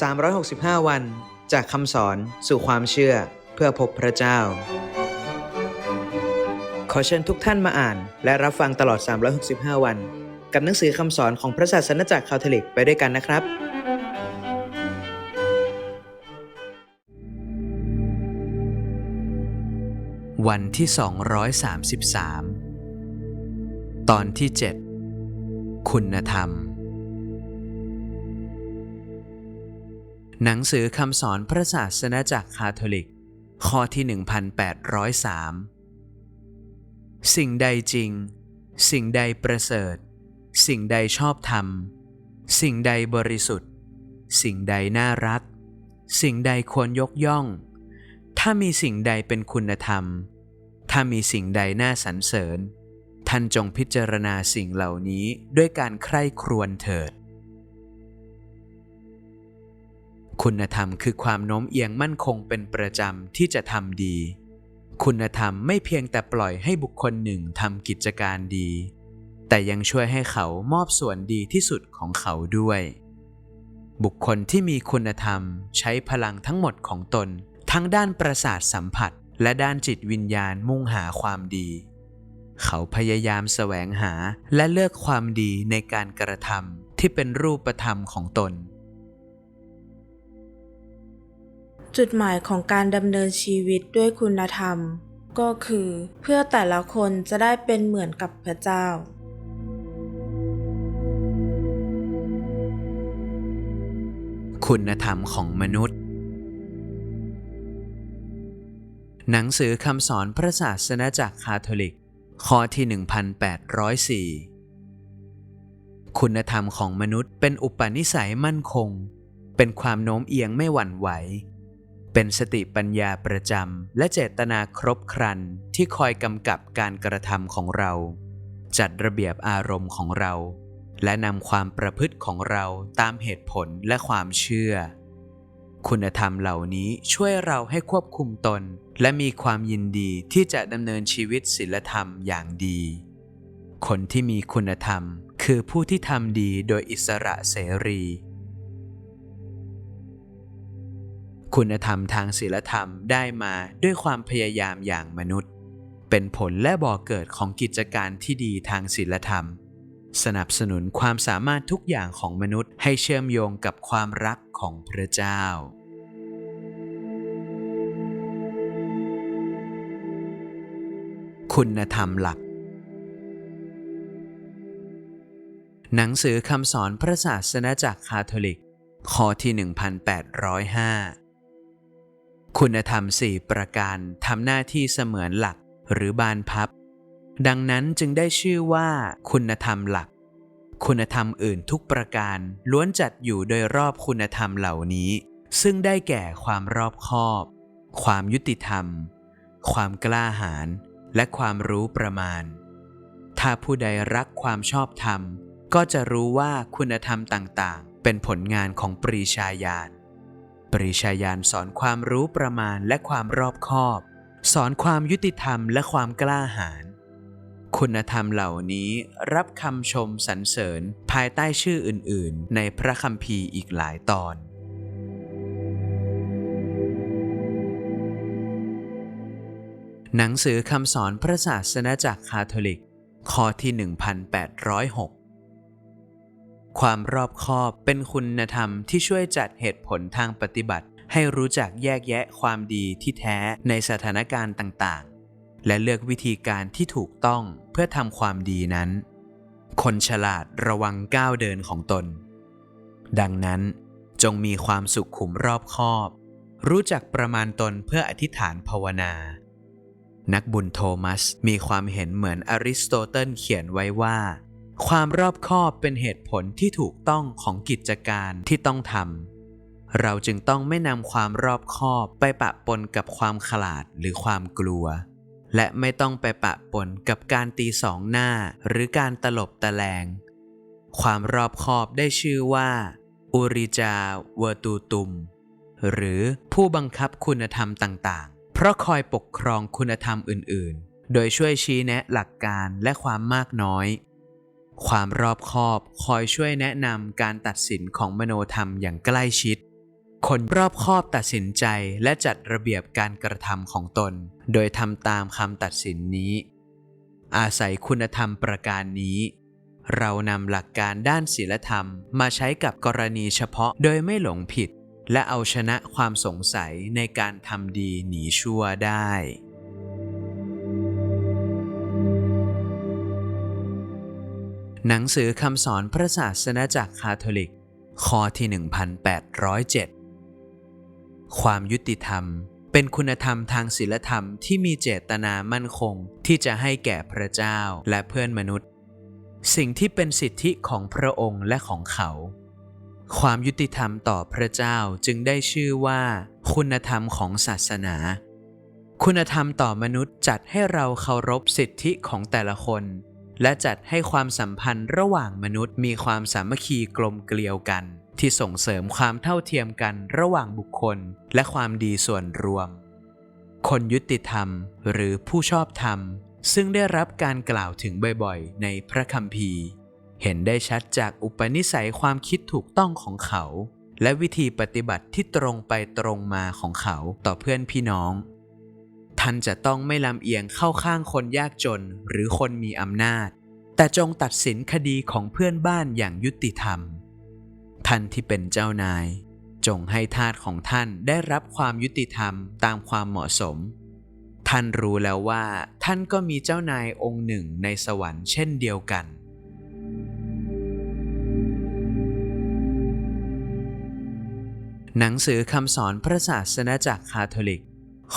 365 วัน จากคำสอนสู่ความเชื่อเพื่อพบพระเจ้า ขอเชิญทุกท่านมาอ่าน และรับฟังตลอด 365 วัน กับหนังสือคำสอนของพระศาสนจักรคาทอลิกไปด้วยกันนะครับ วันที่ 233 ตอนที่ 7 คุณธรรม หนังสือคำสอนพระศาสนาจักรคาทอลิก ข้อที่ 1803 สิ่งใดจริง สิ่งใดประเสริฐ สิ่งใดชอบธรรม สิ่งใดบริสุทธิ์ สิ่งใดน่ารัก สิ่งใดควรยกย่อง ถ้ามีสิ่งใดเป็นคุณธรรม ถ้ามีสิ่งใดน่าสรรเสริญ ท่านจงพิจารณาสิ่งเหล่านี้ด้วยการใคร่ครวญเถิด คุณธรรมคือความโน้มเอียงมั่นคงเป็นประจำที่จะทำดี คุณธรรมไม่เพียงแต่ปล่อยให้บุคคลหนึ่งทำกิจการดี แต่ยังช่วยให้เขามอบส่วนดีที่สุดของเขาด้วย บุคคลที่มีคุณธรรมใช้พลังทั้งหมดของตน ทั้งด้านประสาทสัมผัส และด้านจิตวิญญาณมุ่งหาความดี เขาพยายามแสวงหาและเลือกความดีในการกระทำที่เป็นรูปธรรมของตน จุดหมายของการดำเนินชีวิตด้วยคุณธรรม ก็คือเพื่อแต่ละคนจะได้เป็นเหมือนกับพระเจ้า คุณธรรมของมนุษย์ หนังสือคำสอนพระศาสนาจักรคาทอลิก ข้อที่ 1804 คุณธรรมของมนุษย์เป็นอุปนิสัยมั่นคง เป็นความโน้มเอียงไม่หวั่นไหว เป็นสติปัญญาประจำและเจตนาครบครันที่คอยกำกับการกระทำของเรา จัดระเบียบอารมณ์ของเรา และนำความประพฤติของเราตามเหตุผลและความเชื่อ คุณธรรมเหล่านี้ช่วยเราให้ควบคุมตน และมีความยินดีที่จะดำเนินชีวิตศีลธรรมอย่างดี คนที่มีคุณธรรมคือผู้ที่ทำดีโดยอิสระเสรี คุณธรรมทางศีลธรรมได้มาด้วยความพยายามอย่างมนุษย์ เป็นผลและบ่อเกิดของกิจการที่ดีทางศีลธรรม สนับสนุนความสามารถทุกอย่างของมนุษย์ให้เชื่อมโยงกับความรักของพระเจ้า คุณธรรมหลัก หนังสือคำสอนพระศาสนาจักคาทอลิกข้อที่ 1805 คุณธรรมสี่ประการทำหน้าที่เสมือนหลักหรือบานพับ ดังนั้นจึงได้ชื่อว่าคุณธรรมหลัก คุณธรรมอื่นทุกประการล้วนจัดอยู่โดยรอบคุณธรรมเหล่านี้ ซึ่งได้แก่ความรอบคอบ ความยุติธรรม ความกล้าหาญและความรู้ประมาณ ถ้าผู้ใดรักความชอบธรรม ก็จะรู้ว่าคุณธรรมต่างๆ เป็นผลงานของปรีชาญาณ ปริชาญาณสอนความรู้ประมาณและความรอบคอบ สอนความยุติธรรมและความกล้าหาญคุณธรรมเหล่านี้รับคำชมสรรเสริญภายใต้ชื่ออื่น ๆ ในพระคัมภีร์อีกหลายตอน หนังสือคำสอนพระศาสนาจักรคาทอลิก ข้อที่ 1806 ความรอบคอบเป็นคุณธรรมที่ช่วยจัดเหตุผลทางปฏิบัติ ให้รู้จักแยกแยะความดีที่แท้ในสถานการณ์ต่างๆ และเลือกวิธีการที่ถูกต้องเพื่อทำความดีนั้น คนฉลาดระวังก้าวเดินของตน ดังนั้นจงมีความสุขขุมรอบคอบ รู้จักประมาณตนเพื่ออธิษฐานภาวนา นักบุญโทมัสมีความเห็นเหมือนอริสโตเติลเขียนไว้ว่า ความรอบคอบเป็นเหตุผลที่ถูกต้องของกิจการที่ต้องทำ เราจึงต้องไม่นำความรอบคอบไปปะปนกับความขลาดหรือความกลัว และไม่ต้องไปปะปนกับการตีสองหน้าหรือการตลบตะแลง ความรอบคอบได้ชื่อว่า อุริจาเวตูตุม หรือผู้บังคับคุณธรรมต่างๆ เพราะคอยปกครองคุณธรรมอื่นๆ โดยช่วยชี้แนะหลักการและความมากน้อย ความรอบคอบคอยช่วยแนะนำการตัดสินของมโนธรรมอย่างใกล้ชิด คนรอบคอบตัดสินใจและจัดระเบียบการกระทำของตน โดยทำตามคำตัดสินนี้ อาศัยคุณธรรมประการนี้ เรานำหลักการด้านศีลธรรมมาใช้กับกรณีเฉพาะโดยไม่หลงผิด และเอาชนะความสงสัยในการทำดีหนีชั่วได้ หนังสือคำสอนพระศาสนาจักรคาทอลิก ข้อที่ 1807 ความยุติธรรม เป็นคุณธรรมทางศีลธรรมที่มีเจตนามั่นคงที่จะให้แก่พระเจ้าและเพื่อนมนุษย์ สิ่งที่เป็นสิทธิของพระองค์และของเขา ความยุติธรรมต่อพระเจ้าจึงได้ชื่อว่า คุณธรรมของศาสนาคุณธรรมต่อมนุษย์จัดให้เราเคารพสิทธิของแต่ละคน และจัดให้ความสัมพันธ์ระหว่างมนุษย์มีความสามัคคีกลมเกลียวกัน ที่ส่งเสริมความเท่าเทียมกันระหว่างบุคคล และความดีส่วนรวม คนยุติธรรมหรือผู้ชอบธรรม ซึ่งได้รับการกล่าวถึงบ่อยๆ ในพระคัมภีร์ เห็นได้ชัดจากอุปนิสัยความคิดถูกต้องของเขา และวิธีปฏิบัติที่ตรงไปตรงมาของเขาต่อเพื่อนพี่น้อง ท่านจะต้องไม่ลำเอียงเข้าข้างคนยากจนหรือคนมีอำนาจ แต่จงตัดสินคดีของเพื่อนบ้านอย่างยุติธรรม ท่านที่เป็นเจ้านาย จงให้ทาสของท่านได้รับความยุติธรรมตามความเหมาะสม ท่านรู้แล้วว่า ท่านก็มีเจ้านายองค์หนึ่งในสวรรค์เช่นเดียวกันหนังสือคำสอนพระศาสนาจักรคาทอลิก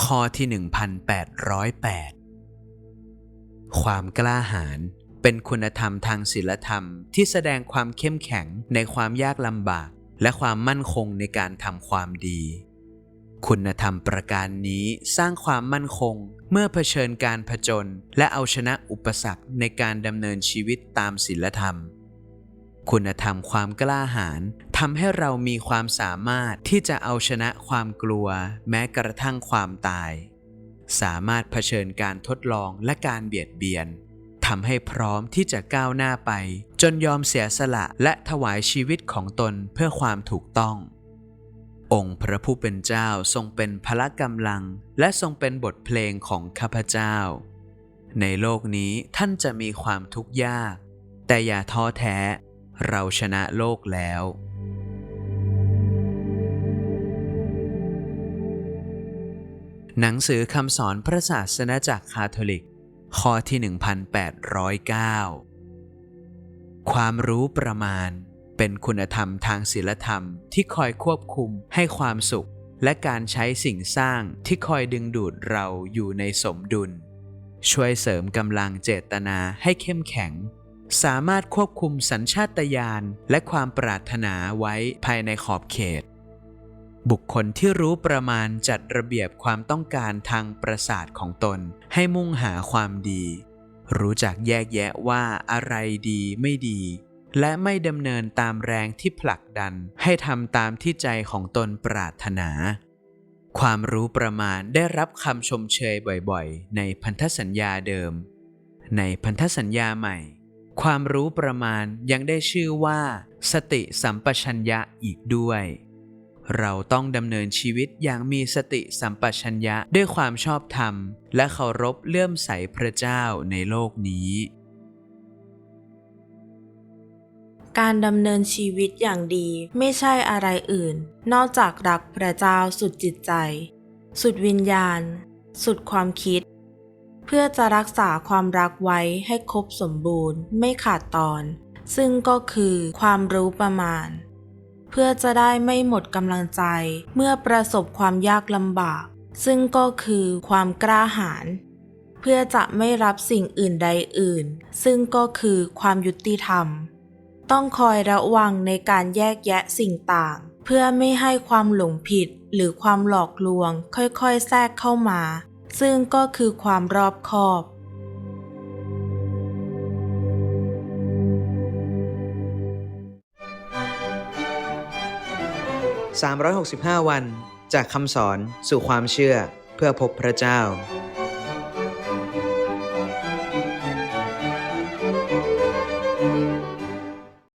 ข้อที่ 1808 ความกล้าหาญเป็นคุณธรรมทางศีลธรรมที่แสดงความเข้มแข็งในความยากลำบาก และความมั่นคงในการทำความดี คุณธรรมประการนี้สร้างความมั่นคงเมื่อเผชิญการผจญและเอาชนะอุปสรรคในการดำเนินชีวิตตามศีลธรรม คุณธรรมความกล้าหาญทำให้เรามีความสามารถที่จะเอาชนะความกลัว แม้กระทั่งความตาย สามารถเผชิญการทดลองและการเบียดเบียนทำให้พร้อมที่จะก้าวหน้าไป จนยอมเสียสละและถวายชีวิตของตนเพื่อความถูกต้อง องค์พระผู้เป็นเจ้าทรงเป็นพละกำลัง และทรงเป็นบทเพลงของข้าพเจ้า ในโลกนี้ท่านจะมีความทุกข์ยาก แต่อย่าท้อแท้ เราชนะโลกแล้ว หนังสือคำสอนพระศาสนาจักรคาทอลิก ข้อที่ 1809 ความรู้ประมาณเป็นคุณธรรมทางศีลธรรมที่คอยควบคุมให้ความสุข และการใช้สิ่งสร้างที่คอยดึงดูดเราอยู่ในสมดุล ช่วยเสริมกำลังเจตนาให้เข้มแข็ง สามารถควบคุมสัญชาตญาณและความปรารถนาไว้ภายในขอบเขต บุคคลที่รู้ประมาณจัดระเบียบความต้องการทางประสาทของตน ให้มุ่งหาความดี รู้จักแยกแยะว่าอะไรดีไม่ดี และไม่ดำเนินตามแรงที่ผลักดันให้ทำตามที่ใจของตนปรารถนา ความรู้ประมาณได้รับคำชมเชยบ่อยๆ ในพันธสัญญาเดิม ในพันธสัญญาใหม่ ความรู้ประมาณยังได้ชื่อว่า สติสัมปชัญญะอีกด้วย เราต้องดำเนินชีวิตอย่างมีสติสัมปชัญญะด้วยความชอบธรรม และเคารพเลื่อมใสพระเจ้าในโลกนี้ การดำเนินชีวิตอย่างดีไม่ใช่อะไรอื่น นอกจากรักพระเจ้าสุดจิตใจ สุดวิญญาณ สุดความคิด เพื่อจะรักษาความรักไว้ให้ครบสมบูรณ์ไม่ขาดตอน ซึ่งก็คือความรู้ประมาณ เพื่อจะได้ไม่หมดกำลังใจเมื่อประสบความยากลำบาก ซึ่งก็คือความกล้าหาญเพื่อจะไม่รับสิ่งอื่นใดอื่น ซึ่งก็คือความยุติธรรม ต้องคอยระวังในการแยกแยะสิ่งต่าง เพื่อไม่ให้ความหลงผิดหรือความหลอกลวงค่อยๆ แทรกเข้ามา ซึ่งก็คือความรอบคอบ 365 วัน จากคำสอนสู่ความเชื่อเพื่อพบพระเจ้า